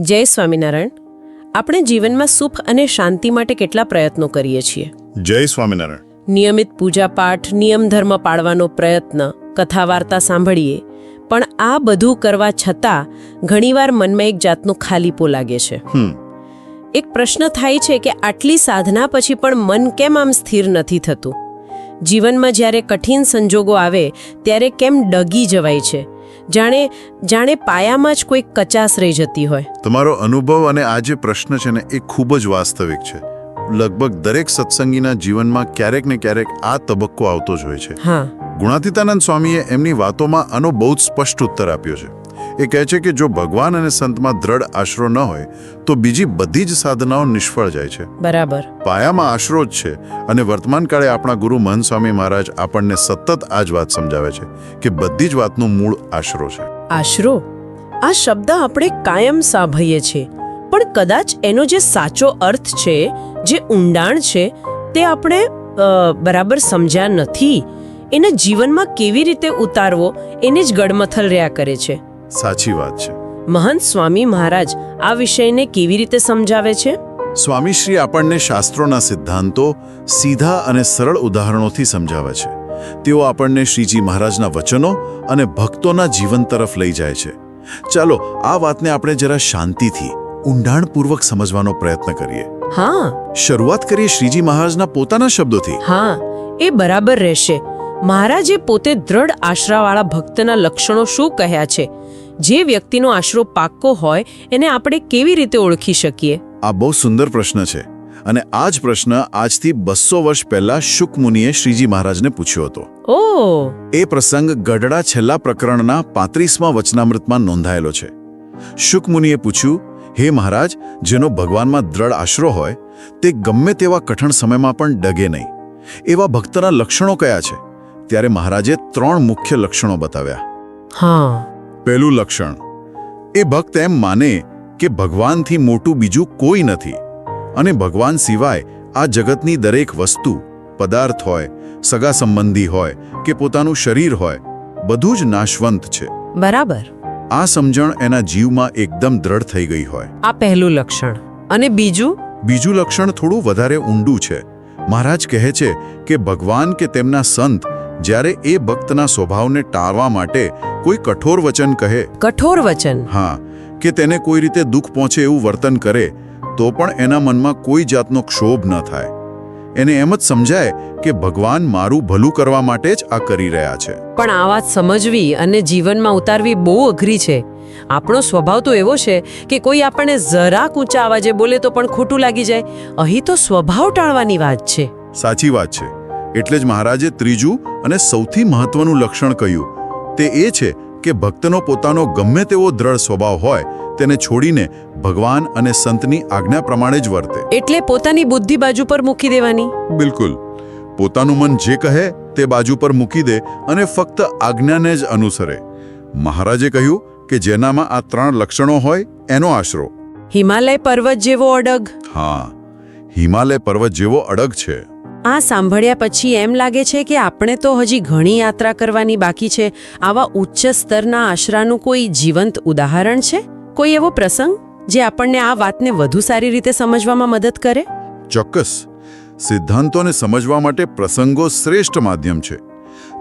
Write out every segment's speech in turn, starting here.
જય સ્વામિનારાયણ. આપણે જીવનમાં સુખ અને શાંતિ માટે કેટલા પ્રયત્નો કરીએ છીએ? જય સ્વામિનારાયણ. નિયમિત પૂજાપાઠ નિયમ ધર્મ પાળવાનો પ્રયત્ન કથા વાર્તા સાંભળીએ. પણ આ બધું કરવા છતાં ઘણીવાર મનમાં એક જાતનો ખાલીપો લાગે છે. એક પ્રશ્ન થાય છે કે આટલી સાધના પછી પણ મન કેમ આમ સ્થિર નથી થતું? જીવનમાં જ્યારે કઠિન સંજોગો આવે ત્યારે કેમ ડગી જવાય છે? જાણે જાણે પાયામાં જ કોઈ કચાસ રહી જતી હોય. તમારો અનુભવ અને આ જે પ્રશ્ન છે ને એ ખૂબ જ વાસ્તવિક છે. લગભગ દરેક સત્સંગીના જીવનમાં ક્યારેક ને ક્યારેક આ તબક્કો આવતો જ હોય છે. હા. ગુણાતીતાનંદ સ્વામીએ એમની વાતોમાં આનો બહુ જ સ્પષ્ટ ઉત્તર આપ્યો છે. એ કહે છે કે જો ભગવાન અને સંતમાં દ્રઢ આશરો ન હોય તો બીજી બધી જ સાધનાઓ નિષ્ફળ જાય છે. બરાબર. પાયામાં આશરો જ છે અને વર્તમાન કાળે આપણા ગુરુ મહંત સ્વામી મહારાજ આપણને સતત આ જ વાત સમજાવે છે કે બધી જ વાતનું મૂળ આશરો છે. આશરો? આ શબ્દ આપણે કાયમ સાંભળીએ છીએ. પણ કદાચ એનો જે સાચો અર્થ છે જે ઊંડાણ છે તે આપણે બરાબર સમજ્યા નથી. એને જીવનમાં કેવી રીતે ઉતારવો એને જ ગડમથલ રહ્યા કરે છે. સાચી વાત છે. મહંત સ્વામી મહારાજ આ વિષયને કેવી રીતે સમજાવે છે? સ્વામીશ્રી આપણને શાસ્ત્રોના સિદ્ધાંતો સીધા અને સરળ ઉદાહરણોથી સમજાવે છે. તેઓ આપણને શ્રીજી મહારાજના વચનો અને ભક્તોના જીવન તરફ લઈ જાય છે. ચાલો આ વાતને આપણે જરા શાંતિથી ઊંડાણપૂર્વક સમજવાનો પ્રયત્ન કરીએ. હા. શરૂઆત કરીએ શ્રીજી મહારાજના પોતાના શબ્દોથી. હા એ બરાબર રહેશે. મહારાજે પોતે દ્રઢ આશરાવાળા ભક્તના લક્ષણો શું કહ્યા છે? જે વ્યક્તિનો આશરો પાક્કો હોય એને આપણે કેવી રીતે ઓળખી શકીએ? આ બહુ સુંદર પ્રશ્ન છે અને આ જ પ્રશ્ન આજથી બસો વર્ષ પહેલા શુક મુનિએ શ્રીજી મહારાજને પૂછ્યો હતો. ઓ! એ પ્રસંગ ગઢડા છેલ્લા પ્રકરણના પાંત્રીસમાં વચનામૃતમાં નોંધાયેલો છે. શુક મુનિએ પૂછ્યું હે મહારાજ જેનો ભગવાનમાં દ્રઢ આશરો હોય તે ગમે તેવા કઠણ સમયમાં પણ ડગે નહીં. એવા ભક્તના લક્ષણો કયા છે? ત્યારે મહારાજે ત્રણ મુખ્ય લક્ષણો બતાવ્યા. હા. પહેલું લક્ષણ. એ ભક્ત એમ માને કે ભગવાનથી મોટું બીજું કોઈ નથી અને ભગવાન સિવાય આ જગતની દરેક વસ્તુ પદાર્થ હોય સગા સંબંધી હોય કે પોતાનું શરીર હોય બધું જ નાશવંત છે. બરાબર. આ સમજણ એના જીવમાં એકદમ દ્રઢ થઈ ગઈ હોય. આ પહેલું લક્ષણ. અને બીજું? બીજું લક્ષણ થોડું વધારે ઊંડું છે. મહારાજ કહે છે કે ભગવાન કે તેમના સંત જ્યારે એ ભક્તના સ્વભાવને ટાળવા માટે કોઈ કઠોર વચન કહે? કઠોર વચન? હા કે તેને કોઈ રીતે દુઃખ પહોંચે એવું વર્તન કરે તો પણ એના મનમાં કોઈ જાતનો ક્ષોભ ન થાય. એને એમ જ સમજાય કે ભગવાન મારું ભલું કરવા માટે જ આ કરી રહ્યા છે. પણ આ વાત સમજવી અને જીવનમાં ઉતારવી બહુ અઘરી છે. આપણો સ્વભાવ તો એવો છે કે કોઈ આપણને જરાક ઊંચા અવાજે બોલે તો પણ ખોટું લાગી જાય. અહીં તો સ્વભાવ ટાળવાની વાત છે. સાચી વાત છે. એટલે જ મહારાજે ત્રીજું અને સૌથી મહત્વનું લક્ષણ કહ્યું. તે એ છે કે ભક્તનો પોતાનો ગમે તેવો દ્રઢ સ્વભાવ હોય તેને છોડીને ભગવાન અને સંતની આજ્ઞા પ્રમાણે જ વર્તે. એટલે પોતાની બુદ્ધિ બાજુ પર મૂકી દેવાની? બિલકુલ. પોતાનું મન જે કહે તે બાજુ પર મૂકી દે અને ફક્ત આજ્ઞાને જ અનુસરે. મહારાજે કહ્યું કે જેનામાં આ ત્રણ લક્ષણો હોય એનો આશરો. હિમાલય પર્વત જેવો અડગ? હા. હિમાલય પર્વત જેવો અડગ છે. આ સાંભળ્યા પછી એમ લાગે છે કે આપણે તો હજી ઘણી યાત્રા કરવાની બાકી છે. આવા ઉચ્ચ સ્તરના આશરાનું કોઈ જીવંત ઉદાહરણ છે? કોઈ એવો પ્રસંગ જે આપણને આ વાતને વધુ સારી રીતે સમજવામાં મદદ કરે? ચોક્કસ. સિદ્ધાંતોને સમજવા માટે પ્રસંગો શ્રેષ્ઠ માધ્યમ છે.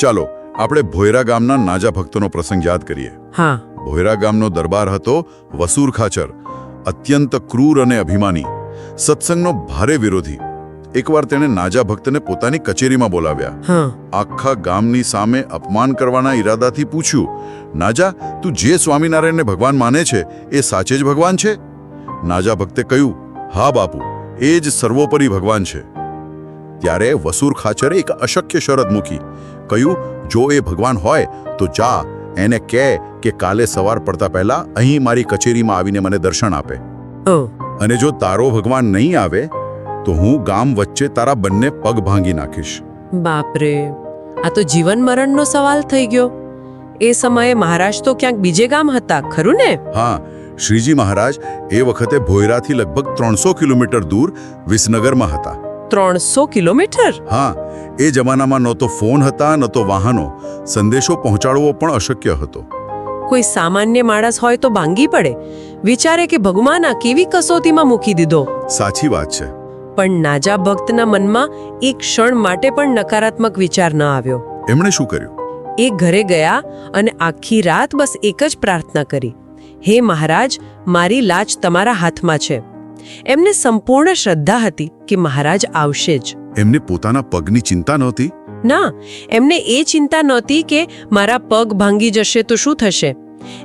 ચાલો આપણે ભોયરા ગામના નાજા ભક્તોનો પ્રસંગ યાદ કરીએ. હા. ભોયરા ગામનો દરબાર હતો વસુર ખાચર અત્યંત ક્રૂર અને અભિમાની. સત્સંગનો ભારે વિરોધી. એકવાર તેણે નાજા ભક્તને પોતાની કચેરીમાં બોલાવ્યા. આખા ગામની સામે અપમાન કરવાના ઈરાદાથી પૂછ્યું નાજા તું જે સ્વામિનારાયણને ભગવાન માને છે એ સાચે જ ભગવાન છે? નાજા ભક્તે કહ્યું હા બાપુ એ જ સર્વોપરી ભગવાન છે. ત્યારે વસુર ખાચરે એક અશક્ય શરત મૂકી કહ્યું જો એ ભગવાન હોય તો જા એને કહે કે કાલે સવાર પડતા પહેલા અહીં મારી કચેરીમાં આવીને મને દર્શન આપે. અને જો તારો ભગવાન નહીં આવે તો હું ગામ વચ્ચે તારા બંને પગ ભાંગી નાખીશ. બાપરે આ તો જીવન મરણનો સવાલ થઈ ગયો. એ સમયે મહારાજ તો ક્યાંક બીજે ગામ હતા ખરું ને? હા શ્રીજી મહારાજ એ વખતે ભોયરાથી લગભગ ત્રણસો કિલોમીટર દૂર વિસનગરમાં હતા. ત્રણસો કિલોમીટર? હા એ જમાનામાં ન તો ફોન હતા ન તો વાહનો. સંદેશો પહોંચાડવો પણ અશક્ય હતો. કોઈ સામાન્ય માણસ હોય તો ભાંગી પડે. વિચારે કે ભગવાન આ કેવી કસોટીમાં મૂકી દીધો. સાચી વાત છે. પણ નાજા ભક્તના મનમાં એક ક્ષણ માટે પણ નકારાત્મક વિચાર ન આવ્યો. એમણે શું કર્યું? એ ઘરે ગયા અને આખી રાત બસ એક જ પ્રાર્થના કરી. હે મહારાજ મારી લાજ તમારા હાથમાં છે. એમને સંપૂર્ણ શ્રદ્ધા હતી કે મહારાજ આવશે જ. એમને પોતાના પગની ચિંતા નહોતી? ના એમને એ ચિંતા નહોતી કે મારા પગ ભાંગી જશે તો શું થશે?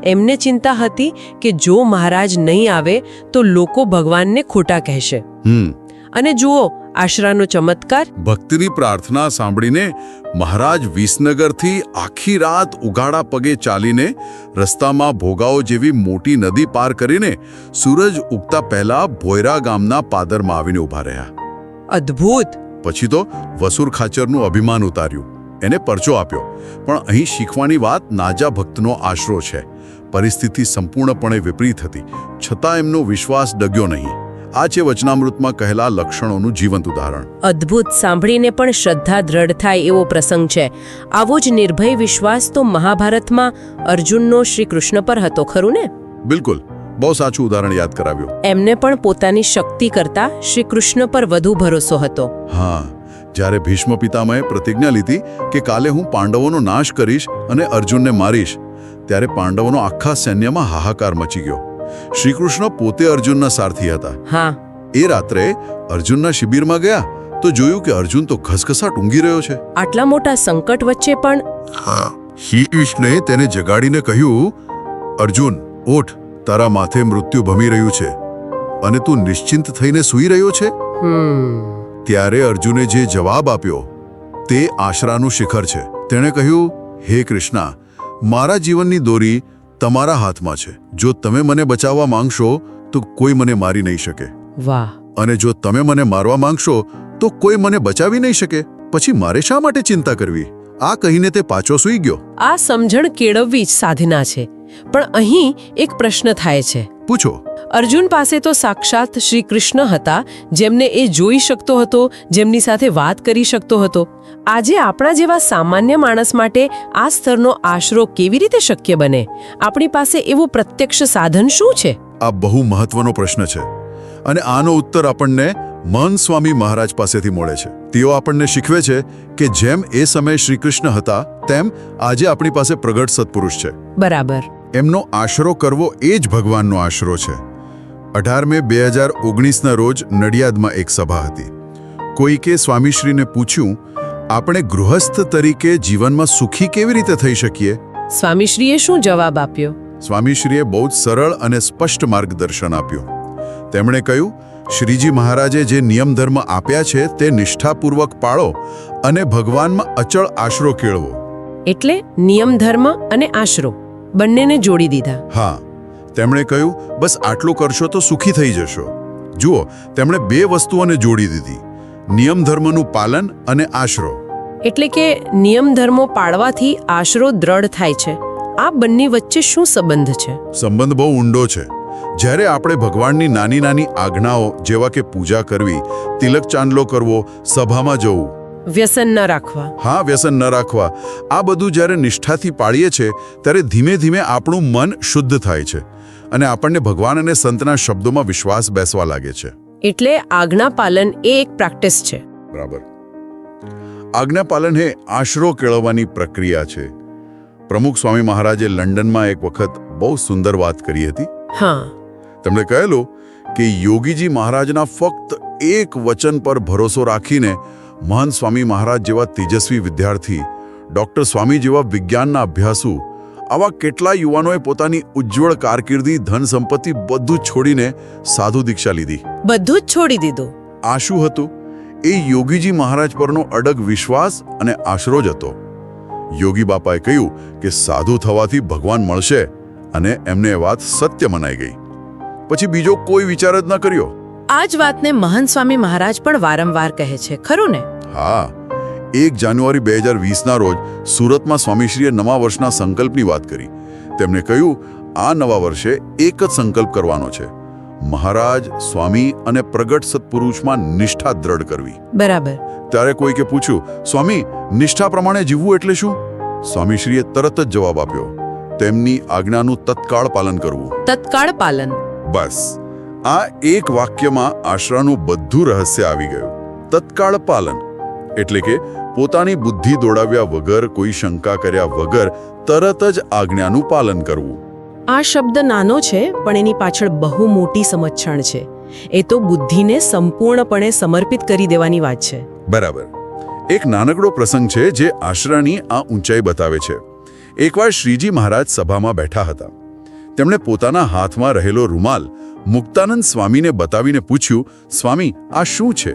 એમને ચિંતા હતી કે જો મહારાજ નહીં આવે તો લોકો ભગવાનને ખોટા કહેશે. હમ. અને જુઓ આશરાનો ચમત્કાર. ભક્તિની પ્રાર્થના સાંભળીને મહારાજ વિસનગરથી આખી રાત ઉગાડા પગે ચાલીને રસ્તામાં ભોગાઓ જેવી મોટી નદી પાર કરીને સૂરજ ઉગતા પહેલા ભોયરા ગામના પાદરમાં આવીને ઊભા રહ્યા. અદ્ભુત! પછી તો વસુર ખાચરનું અભિમાન ઉતાર્યું. એને પરચો આપ્યો. પણ અહીં શીખવાની વાત નાજા ભક્તનો આશરો છે. પરિસ્થિતિ સંપૂર્ણપણે વિપરીત હતી. છતાં એમનો વિશ્વાસ ડગ્યો નહીં. આ છે વચનામૃતમાં કહેલા લક્ષણોનું જીવંત ઉદાહરણ. અદ્ભુત સાંભળીને પણ શ્રદ્ધા દ્રઢ થાય એવો પ્રસંગ છે. આવો જ નિર્ભય વિશ્વાસ તો મહાભારતમાં અર્જુનનો શ્રી કૃષ્ણ પર હતો ખરું ને? બિલકુલ. બહુ સાચું ઉદાહરણ યાદ કરાવ્યું. એમને પણ પોતાની શક્તિ કરતા શ્રી કૃષ્ણ પર વધુ ભરોસો હતો. હા જ્યારે ભીષ્મ પિતામહે પ્રતિજ્ઞા લીધી કે કાલે હું પાંડવોનો નાશ કરીશ અને અર્જુનને મારીશ ત્યારે પાંડવોનો આખા સૈન્યમાં હાહાકાર મચી ગયો. શ્રીકૃષ્ણ પોતે અર્જુનના સારથી હતા. હા. એ રાત્રે અર્જુનના શિબિરમાં ગયા તો જોયું કે અર્જુન તો ઘસઘસાટ ઊંઘી રહ્યો છે. આટલા મોટા સંકટ વચ્ચે પણ શ્રી કૃષ્ણે તેને જગાડીને કહ્યું અર્જુન ઓઠ તારા માથે મૃત્યુ ભમી રહ્યું છે અને તું નિશ્ચિંત થઈને સૂઈ રહ્યો છે? ત્યારે અર્જુને જે જવાબ આપ્યો તે આશરાનું શિખર છે. તેણે કહ્યું હે કૃષ્ણા મારા જીવનની દોરી તમારા હાથમાં છે. જો તમે મને બચાવવા માંગશો તો કોઈ મને મારી નહીં શકે. વાહ. અને જો તમે મને મારવા માંગશો તો કોઈ મને બચાવી નહીં શકે. પછી મારે શા માટે ચિંતા કરવી? આ કહીને તે પાછો સૂઈ ગયો. આ સમજણ કેળવવી જ સાધના છે. પણ અહીં એક પ્રશ્ન થાય છે. પૂછો. અર્જુન પાસે તો સાક્ષાત શ્રી કૃષ્ણ હતા જેમને એ જોઈ શકતો હતો જેમની સાથે વાત કરી શકતો હતો. આજે આપણા જેવા સામાન્ય માણસ માટે આ સ્તરનો આશરો કેવી રીતે શક્ય બને? આપણી પાસે એવું પ્રત્યક્ષ સાધન શું છે? આ બહુ મહત્વનો પ્રશ્ન છે અને આનો ઉત્તર આપણને મન સ્વામી મહારાજ પાસેથી મળે છે. તેઓ આપણને શીખવે છે કે જેમ એ સમયે શ્રી કૃષ્ણ હતા તેમ આજે આપણી પાસે પ્રગટ સત્પુરુષ છે. બરાબર. એમનો આશરો કરવો એ જ ભગવાનનો આશરો છે. અઢાર મે બે હજાર ઓગણીસના રોજ નડિયાદમાં એક સભા હતી. કોઈકે સ્વામીશ્રીને પૂછ્યું આપણે ગૃહસ્થ તરીકે જીવનમાં સુખી કેવી રીતે થઈ શકીએ? સ્વામીશ્રીએ શું જવાબ આપ્યો? સ્વામીશ્રીએ બહુ જ સરળ અને સ્પષ્ટ માર્ગદર્શન આપ્યું. તેમણે કહ્યું શ્રીજી મહારાજે જે નિયમ ધર્મ આપ્યા છે તે નિષ્ઠાપૂર્વક પાળો અને ભગવાનમાં અચળ આશરો કેળવો. એટલે નિયમ ધર્મ અને આશરો બંનેને જોડી દીધા. હા. તેમણે કહ્યું બસ આટલું કરશો તો સુખી થઈ જશો. જુઓ તેમણે બે વસ્તુઓને જોડી દીધી નિયમ ધર્મનું પાલન અને આશરો. એટલે કે નિયમ ધર્મો પાળવાથી આશરો દ્રઢ થાય છે. આ બંને વચ્ચે શું સંબંધ છે? સંબંધ બહુ ઊંડો છે. જ્યારે આપણે ભગવાનની નાની નાની આજ્ઞાઓ જેવા કે પૂજા કરવી તિલક ચાંદલો કરવો સભામાં જવું. વ્યસન ન રાખવા. હા વ્યસન ન રાખવા. આ બધું જ્યારે નિષ્ઠાથી પાળીએ છે ત્યારે ધીમે ધીમે આપણું મન શુદ્ધ થાય છે. અને આપણને ભગવાન અને સંતના શબ્દોમાં વિશ્વાસ બેસવા લાગે છે. એટલે આજ્ઞા પાલન એ એક પ્રેક્ટિસ છે. બરાબર. આજ્ઞાપાલન એ આશરો કેળવવાની પ્રક્રિયા છે. પ્રમુખ સ્વામી મહારાજે લંડનમાં એક વખત બહુ સુંદર વાત કરી હતી. હા. તેમણે કહેલું કે યોગીજી મહારાજના ફક્ત એક વચન પર ભરોસો રાખીને મહાન સ્વામી મહારાજ જેવા તેજસ્વી વિદ્યાર્થી ડૉક્ટર સ્વામી જેવા વિજ્ઞાનના અભ્યાસુ આવા કેટલા યુવાનોએ પોતાની ઉજ્જવળ કારકિર્દી ધન સંપત્તિ બધું છોડીને સાધુ દીક્ષા લીધી. બધું જ છોડી દીધું. આ શું હતું? એ યોગીજી મહારાજ પરનો અડગ વિશ્વાસ અને આશરો જ હતો. યોગી બાપાએ કહ્યું કે સાધુ થવાથી ભગવાન મળશે અને એમને એ વાત સત્ય મનાઈ ગઈ. પછી બીજો કોઈ વિચાર જ ન કર્યો? આ જ વાતને મહંત સ્વામી મહારાજ પણ વારંવાર કહે છે ખરું ને? હા. એક જાન્યુઆરી બે હજાર વીસના રોજ સુરતમાં સ્વામીશ્રીએ નવા વર્ષના સંકલ્પની વાત કરી. તેમણે કહ્યું આ નવા વર્ષે એક જ સંકલ્પ કરવાનો છે. મહારાજ સ્વામી અને પ્રગટ સત્પુરુષમાં નિષ્ઠા દ્રઢ કરવી. બરાબર. ત્યારે કોઈકે પૂછ્યું સ્વામી નિષ્ઠા પ્રમાણે જીવવું એટલે શું? સ્વામીશ્રીએ તરત જ જવાબ આપ્યો તેમની આજ્ઞાનું તત્કાળ પાલન કરવું. તત્કાળ પાલન. બસ. આ એક વાક્યમાં આશરાનું બધું રહસ્ય આવી ગયું. તત્કાળ પાલન. એટલે કે પોતાની બુદ્ધિ દોડાવ્યા વગર કોઈ શંકા કર્યા વગર તરત જ આજ્ઞાનું પાલન કરવું. આ શબ્દ નાનો છે પણ એની પાછળ બહુ મોટી સમજણ છે. એ તો બુદ્ધિને સંપૂર્ણપણે સમર્પિત કરી દેવાની વાત છે. બરાબર. એક નાનકડો પ્રસંગ છે જે આશરાની આ ઊંચાઈ બતાવે છે. એકવાર શ્રીજી મહારાજ સભામાં બેઠા હતા. તેમણે પોતાના હાથમાં રહેલો રૂમાલ મુક્તાનંદ સ્વામીને બતાવીને પૂછ્યું સ્વામી આ શું છે?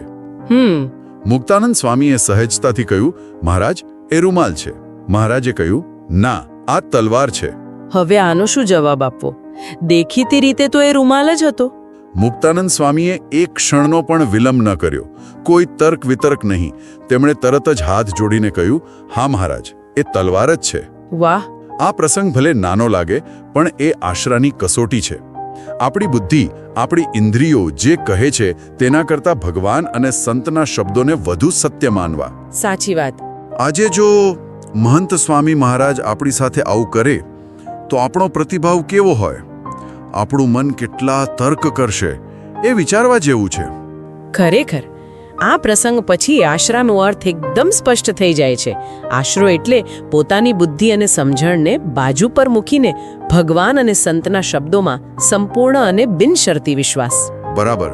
હમ મુક્તાનંદ સ્વામીએ સહેજતાથી કહ્યું મહારાજ એ રૂમાલ છે. મહારાજે કહ્યું ના આ તલવાર છે. હવે આનો શું જવાબ આપવો? દેખીતી રીતે તો એ રૂમાલ જ હતો. મુક્તાનંદ સ્વામીએ એક ક્ષણનો પણ વિલંબ ન કર્યો. કોઈ તર્ક વિતર્ક નહીં. તેમણે તરત જ હાથ જોડીને કહ્યું હા મહારાજ એ તલવાર જ છે. વાહ. આ પ્રસંગ ભલે નાનો લાગે પણ એ આશરાની કસોટી છે. આપણી બુદ્ધિ આપણી ઇન્દ્રિયો જે કહે છે તેના કરતાં ભગવાન અને સંતના શબ્દોને વધુ સત્ય માનવા. સાચી વાત. આજે જો મહંત સ્વામી મહારાજ આપણી સાથે આવું કરે તો આપણો પ્રતિભાવ કેવો હોય? આપણું મન કેટલા તર્ક કરશે એ વિચારવા જેવું છે. ખરેખર. આ પ્રસંગ પછી આશરાનો અર્થ એકદમ સ્પષ્ટ થઈ જાય છે. આશરો એટલે પોતાની બુદ્ધિ અને સમજણને બાજુ પર મૂકીને ભગવાન અને સંતના શબ્દોમાં સંપૂર્ણ અને બિનશરતી વિશ્વાસ. બરાબર.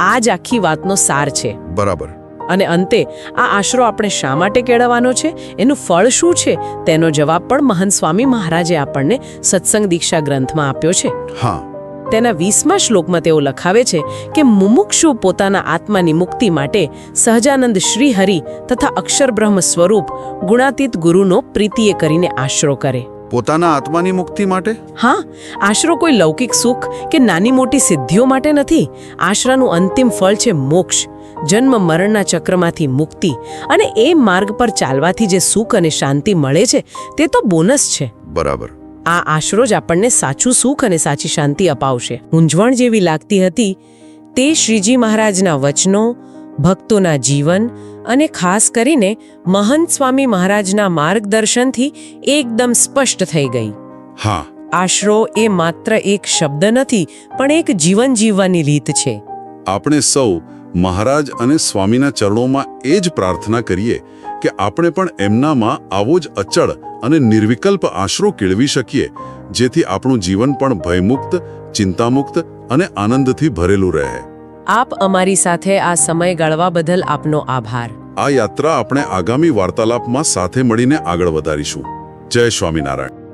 આ જ આખી વાતનો સાર છે. બરાબર. અને અંતે આ આશરો આપણે શા માટે કેળવવાનો છે? એનું ફળ શું છે? તેનો જવાબ પણ મહંત સ્વામી મહારાજે આપણને સત્સંગ દીક્ષા ગ્રંથમાં આપ્યો છે. હા. તેના વીસમા શ્લોકમાં તેઓ લખાવે છે કે મુમુક્ષુ પોતાના આત્માની મુક્તિ માટે સહજાનંદ શ્રી હરિ તથા અક્ષરબ્રહ્મ સ્વરૂપ ગુણાતીત ગુરુનો પ્રીતિએ કરીને આશરો કરે. પોતાના આત્માની મુક્તિ માટે? હા આશરો કોઈ લૌકિક સુખ કે નાની મોટી સિદ્ધિઓ માટે નથી. આશરાનું અંતિમ ફળ છે મોક્ષ. જન્મ મરણના ચક્રમાંથી મુક્તિ અને એ માર્ગ પર ચાલવાથી જે સુખ અને શાંતિ મળે છે તે તો બોનસ છે. બરાબર. આ આશરો જ આપણને સાચું સુખ અને સાચી શાંતિ અપાવશે. મૂંઝવણ જેવી લાગતી હતી તે શ્રીજી મહારાજના વચનો ભક્તોના જીવન અને ખાસ કરીને મહંત સ્વામી મહારાજના માર્ગદર્શનથી એકદમ સ્પષ્ટ થઈ ગઈ. હા. આશરો એ માત્ર એક શબ્દ નથી પણ એક જીવન જીવવાની રીત છે. આપણે સૌ મહારાજ અને સ્વામીના ચરણોમાં એ જ પ્રાર્થના કરીએ કે આપણે પણ એમનામાં આવો જ અચળ અને નિર્વિકલ્પ આશરો કેળવી શકીએ જેથી આપણું જીવન પણ ભયમુક્ત ચિંતામુક્ત અને આનંદથી ભરેલું રહે. આપ અમારી સાથે આ સમય ગાળવા બદલ આપનો આભાર. આ યાત્રા આપણે આગામી વાર્તાલાપમાં સાથે મળીને આગળ વધારીશું. જય સ્વામિનારાયણ.